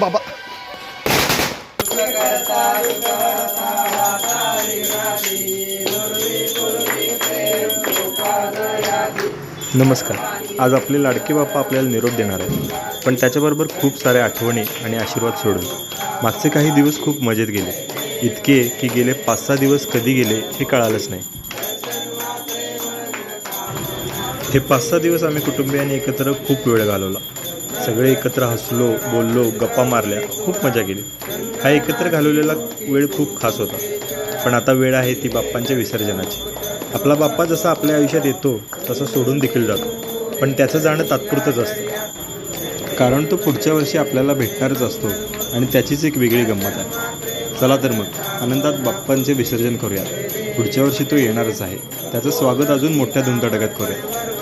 बाबा. नमस्कार. आज आपले लाडके बाप्पा आपल्याला निरोप देणार आहे पण त्याच्याबरोबर खूप साऱ्या आठवणी आणि आशीर्वाद सोडून. मागचे काही दिवस खूप मजेत गेले. इतके की गेले पाच सहा दिवस कधी गेले हे कळालंच नाही. हे पाच सहा दिवस आम्ही कुटुंबियांनी एकत्र खूप वेळ घालवला. सगळे एकत्र हसलो बोललो गप्पा मारल्या खूप मजा केली. हा एकत्र घालवलेला वेळ खूप खास होता. पण आता वेळ आहे ती बाप्पांच्या विसर्जनाची. आपला बाप्पा जसा आपल्या आयुष्यात येतो तसा सोडून देखील जातो. पण त्याचं जाणं तात्पुरतंच असतं. कारण तो पुढच्या वर्षी आपल्याला भेटणारच असतो आणि त्याचीच एक वेगळी गंमत आहे. चला तर मग आनंदात बाप्पांचे विसर्जन करूया पुढच्या वर्षी तो येणारच आहे. त्याचं स्वागत अजून मोठ्या धुमधडाक्यात करूया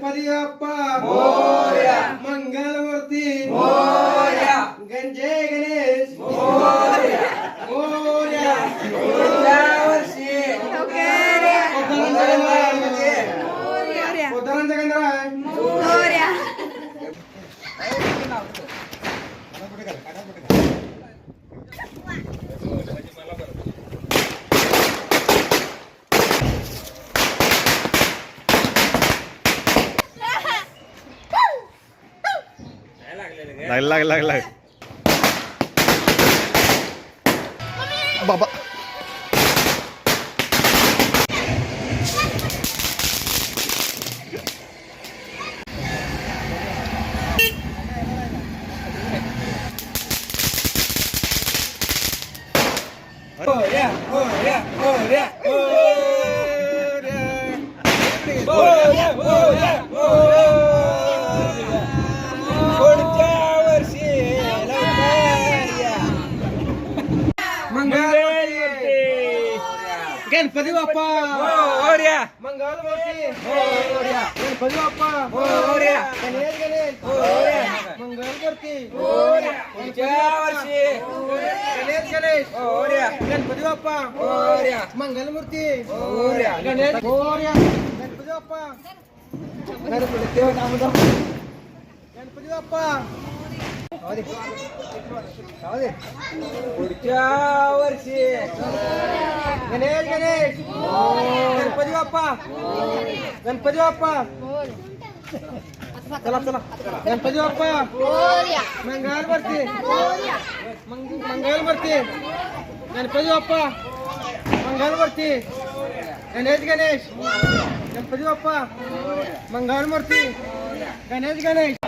गणपती बाप्पा मंगलमूर्ती गणजय गणेश मोरया पुढच्या वर्षी उदाहरणचा केंद्र आहे लाग लाग लाग लाग बाबा मोरया मोरया मोरया मोरया मोरया पुढच्या वर्षी लवकर या. मंगलमूर्ती गणपती बाप्पा. गणपती बाप्पा. मोरया गणेश गणेश. मोरया मंगलमूर्ती मोरया पुढच्या वर्षी? गणेश गणेश. मोरया गणपती बाप्पा. मोरया मंगलमूर्ती मोरया गणेश मोरया गणपती बाप्पा. गणपती बाप्पा. पुढच्या वर्षी. गणेश गणेश. गणपती बाप्पा. गणपती बाप्पा. चला चला. गणपती बाप्पा. मंगलमूर्ती मंग- मंगलमूर्ती गणपती बाप्पा. मंगलमूर्ती गणेश गणेश. गणपती बाप्पा. मंगलमूर्ती गणेश गणेश.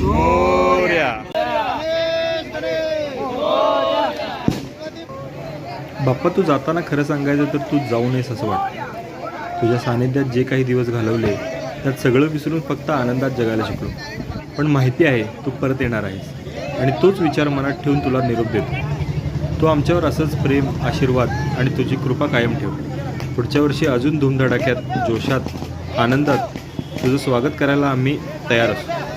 मोरया बाप्पा तू जाताना खरं सांगायचं तर तू जाऊ नयेस असं वाटतं. तुझ्या सानिध्यात जे काही दिवस घालवले त्यात सगळं विसरून फक्त आनंदात जगायला शिकलो. पण माहिती आहे तू परत येणार आहेस. आणि तोच विचार मनात ठेवून तुला निरोप देतो. तू आमच्यावर असंच प्रेम आशीर्वाद आणि तुझी कृपा कायम ठेव. पुढच्या वर्षी अजून धूमधडाक्यात जोशात आनंदात तुझं स्वागत करायला आम्ही तयार असू.